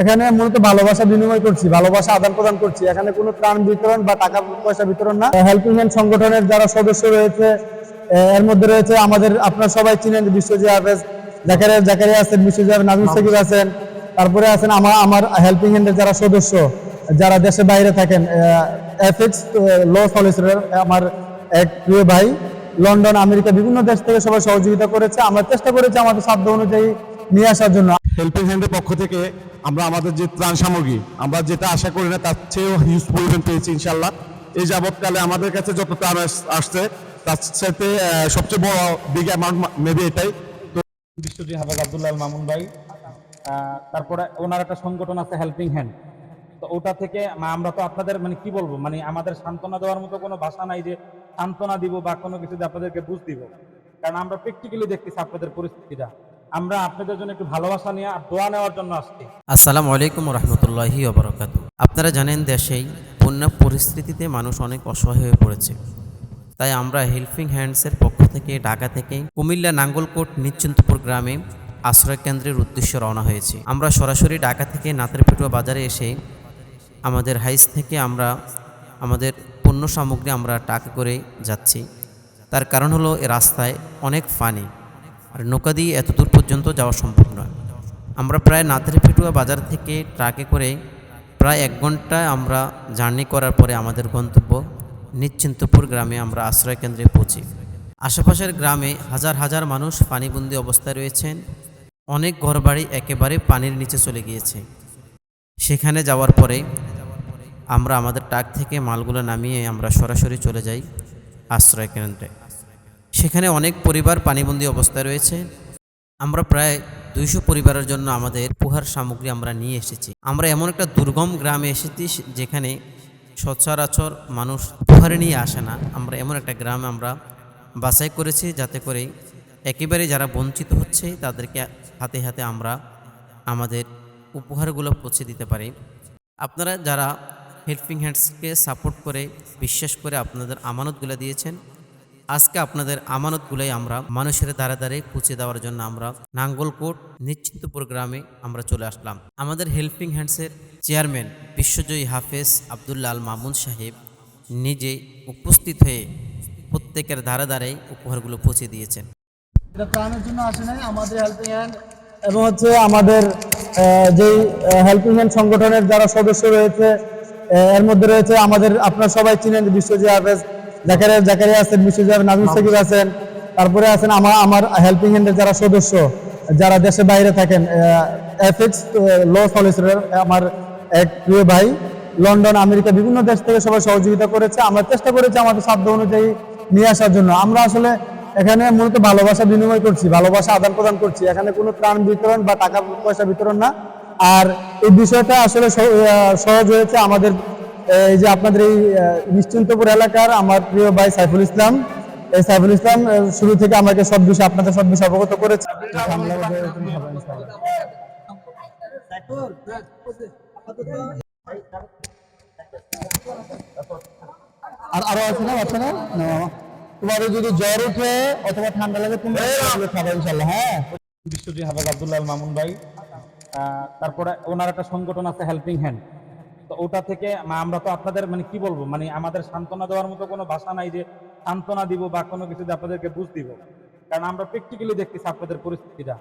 এখানে মূলত ভালোবাসা বিনিময় করছি, ভালোবাসা আদান প্রদান করছি। এখানে কোনো ত্রাণ বিতরণ বা টাকা পয়সা বিতরণ না। হেল্পিং হ্যান্ড সংগঠনের যারা সদস্য রয়েছে এর মধ্যে রয়েছে আমাদের, আপনারা সবাই চিনেন বিশ্বজিৎ হাফেজ, জাকারিয়া জাকারিয়া আছেন বিশ্বজিৎ নাজমুল সাকিব আছেন, তারপরে আছেন আমার আমার হেল্পিং হ্যান্ডের যারা সদস্য, যারা দেশের বাইরে থাকেন এফএক্স ল সলিসিটর আমার এক প্রিয় ভাই, লন্ডন, আমেরিকা, বিভিন্ন দেশ থেকে সবাই সহযোগিতা করেছে। আমরা চেষ্টা করেছি আমাদের সাধ্য অনুযায়ী নিয়ে আসার জন্য। হেল্পিং হ্যান্ডের পক্ষ থেকে আমরা আমাদের যে ত্রাণ সামগ্রী, আমরা যেটা আশা করি না, তার চেয়েও হিউজ পরিমাণ পেয়েছি ইনশাল্লাহ। এই যাবৎকালে আমাদের কাছে যত ত্রাণ আসছে, তার সাথে সবচেয়ে বড় বিগ অ্যামাউন্ট মেবি এটাই। তো বিশ্বজিৎ হাফেজ আব্দুল্লাহ মামুন ভাই তারপরে ওনার একটা সংগঠন আছে হেল্পিং হ্যান্ড তো ওটা থেকে আমরা তো আপনাদের মানে কি বলব মানে আমাদের সান্ত্বনা দেওয়ার মতো কোনো ভাষা নাই যে সান্ত্বনা দিব বা কোনো কিছু আপনাদেরকে বুঝ দিব। কারণ আমরা প্র্যাকটিক্যালি দেখতেছি আপনাদের পরিস্থিতিটা। আমরা আপনাদের জন্য একটু ভালোবাসা নিয়ে দোয়া নেওয়ার জন্য আসছি। আসসালামু আলাইকুম রহমতুল্লাহি ওবরাকাত আপনারা জানেন দেশেই বন্যা পরিস্থিতিতে মানুষ অনেক অসহায় হয়ে পড়েছে। তাই আমরা হেল্পিং হ্যান্ডসের পক্ষ থেকে ঢাকা থেকে কুমিল্লা নাঙ্গলকোট নিশ্চিন্তপুর গ্রামে আশ্রয় কেন্দ্রের উদ্দেশ্যে রওনা হয়েছি। আমরা সরাসরি ঢাকা থেকে নাতেরপেটুয়া বাজারে এসে আমাদের হাইস থেকে আমরা আমাদের পণ্য সামগ্রী আমরা টাকা করে যাচ্ছি। তার কারণ হলো এ রাস্তায় অনেক ফানি। আর নৌকা দিয়ে এত দূর পর্যন্ত যাওয়া সম্ভব নয়। আমরা প্রায় নাথেরপিটুয়া বাজার থেকে ট্রাকে করে প্রায় এক ঘণ্টা আমরা জার্নি করার পরে আমাদের গন্তব্য নিশ্চিন্তপুর গ্রামে আমরা আশ্রয় কেন্দ্রে পৌঁছি। আশেপাশের গ্রামে হাজার হাজার মানুষ পানিবন্দি অবস্থায় রয়েছেন। অনেক ঘরবাড়ি একেবারে পানির নিচে চলে গিয়েছে। সেখানে যাওয়ার পরে আমরা আমাদের টাক থেকে মালগুলো নামিয়ে আমরা সরাসরি চলে যাই আশ্রয় কেন্দ্রে। সেখানে অনেক পরিবার পানিবন্দী অবস্থায় রয়েছে। আমরা প্রায় দুইশো পরিবারের জন্য আমাদের উপহার সামগ্রী আমরা নিয়ে এসেছি। আমরা এমন একটা দুর্গম গ্রামে এসেছি যেখানে সচরাচর মানুষ উপহারে নিয়ে আসে না। আমরা এমন একটা গ্রামে আমরা বাছাই করেছি যাতে করে একেবারে যারা বঞ্চিত হচ্ছে তাদেরকে হাতে হাতে আমরা আমাদের উপহারগুলো পৌঁছে দিতে পারি। আপনারা যারা হেল্পিং হ্যান্ডসকে সাপোর্ট করে, বিশ্বাস করে আপনাদের আমানতগুলো দিয়েছেন আজকে আপনাদের আমানত আমানতগুলোই আমরা মানুষের দ্বারে দ্বারে পৌঁছে দেওয়ার জন্য আমরা নাঙ্গলকোট নিশ্চিন্তপুর গ্রামে আমরা চলে আসলাম। আমাদের হেল্পিং হ্যান্ডসের চেয়ারম্যান বিশ্বজয়ী হাফেজ আবদুল্লা আল মামুন সাহেব নিজে উপস্থিত হয়ে প্রত্যেকের ধারে ধারে উপহারগুলো পৌঁছে দিয়েছেন। এটা ত্রাণের জন্য আসে নাই, আমাদের হেল্পিং হ্যান্ড এবং হচ্ছে আমাদের যেই হেল্পিং হ্যান্ড সংগঠনের যারা সদস্য রয়েছে এর মধ্যে রয়েছে আমাদের, আপনারা সবাই চিনেন বিশ্বজিৎ হাফেজ জাকারিয়া জাকারিয়া আছেন বিশ্বজিৎ নাজমুল সাকিব আছেন। তারপরে আছেন আমার আমার হেল্পিং হ্যান্ডের যারা সদস্য যারা দেশের বাইরে থাকেন এফএক্স ল সলিসিটর আমার এক প্রিয় ভাই লন্ডন আমেরিকা বিভিন্ন দেশ থেকে সবাই সহযোগিতা করেছে। আমরা চেষ্টা করেছি আমাদের সাধ্য অনুযায়ী নিয়ে আসার জন্য। আমরা আসলে এখানে মূলত ভালোবাসা বিনিময় করছি ভালোবাসা আদান প্রদান করছি। এখানে কোনো প্রাণ বিতরণ বা টাকা পয়সা বিতরণ না। আর এই বিষয়টা আসলে সহজ হয়েছে আমাদের এই যে আপনাদের এই নিশ্চিন্তপুর এলাকার আমার প্রিয় ভাই সাইফুল ইসলাম। এই সাইফুল ইসলাম শুরু থেকে আমাকে সব বিষয় আপনাদের সব বিষয় অবগত করেছে। আর আরও আছে না আছে না। তোমাদের যদি জ্বর উঠে অথবা ঠান্ডা লাগে তুমি খাবে ইনশাল্লাহ হ্যাঁ? বিশ্বজিৎ হাফেজ আব্দুল্লাহ মামুন ভাই। তারপরে ওনার একটা সংগঠন আছে হেল্পিং হ্যান্ড তো ওটা থেকে আমরা তো আপনাদের মানে কি বলব মানে আমাদের সান্ত্বনা দেওয়ার মতো কোনো ভাষা নাই যে সান্ত্বনা দিব বা কোনো কিছু দিয়ে আপনাদেরকে বুঝ দিব। কারণ আমরা প্র্যাকটিক্যালি দেখতেছি আপনাদের পরিস্থিতিটা।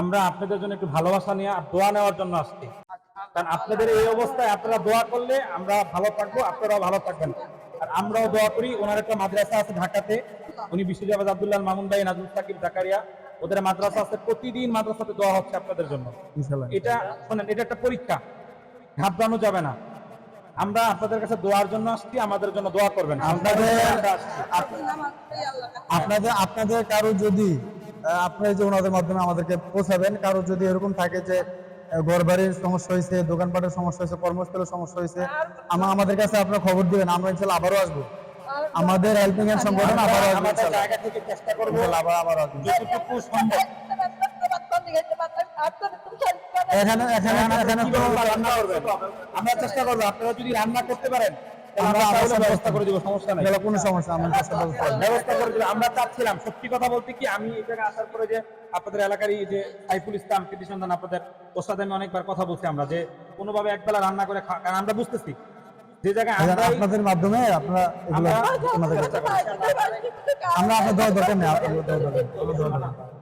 আমরা আপনাদের জন্য একটু ভালোবাসা নিয়ে আর দোয়া নেওয়ার জন্য আসছি। কারণ আপনাদের এই অবস্থায় আপনারা দোয়া করলে আমরা ভালো থাকব আপনারাও ভালো থাকবেন। আর আমরাও দোয়া করি ওনার একটা মাদ্রাসা আছে ঢাকাতে। উনি বিশ্বজাবাদ আব্দুল্লাহ মামুন ভাই নাজুল সাকিব জাকারিয়া। ওদের মাদ্রাসা আছে প্রতিদিন মাদ্রাসাতে দোয়া হচ্ছে আপনাদের জন্য। এটা শোনেন এটা একটা পরীক্ষা। ঘাবড়ানো যাবে না। আমরা আপনাদের কাছে দোয়ার জন্য আসছি আমাদের জন্য দোয়া করবেন। আপনাদের আপনাদের আপনাদের কারও যদি আপনারা যে ওনাদের মাধ্যমে আমাদেরকে পৌঁছাবেন কারও যদি এরকম থাকে যে ঘর বাড়ির সমস্যা হয়েছে দোকানপাটের সমস্যা হয়েছে কর্মস্থলের সমস্যা হয়েছে আমা আমাদের কাছে আপনারা খবর দিবেন আমরা ইনশাল্লাহ আবারও আসব। আমাদের হেল্পিং হ্যান্ড সংগঠন আমাদের জায়গা থেকে চেষ্টা করব আবার আবার আসবে। যতটুকু সম্ভব। এখানে এখানে এখানে রান্না করবেন আমরা চেষ্টা করব আপনারা যদি রান্না করতে পারেন আমরা আমরা ব্যবস্থা করে দিব সমস্যা নাই। কোনো সমস্যা আমরা ব্যবস্থা করে দিলাম আমরা চাচ্ছিলাম সত্যি কথা বলতে কি আমি এই আসার পরে যে আপনাদের এলাকারই যে সাইফুল ইসলাম কৃতি সন্ধান আপনাদের ওর সাথে আমি অনেকবার কথা বলছি আমরা যে কোনোভাবে একবেলা রান্না করে কারণ আমরা বুঝতেছি যে জায়গায় আপনাদের মাধ্যমে আপনারা আমরা- আপনার নেই আপনাদের দরকার নেই।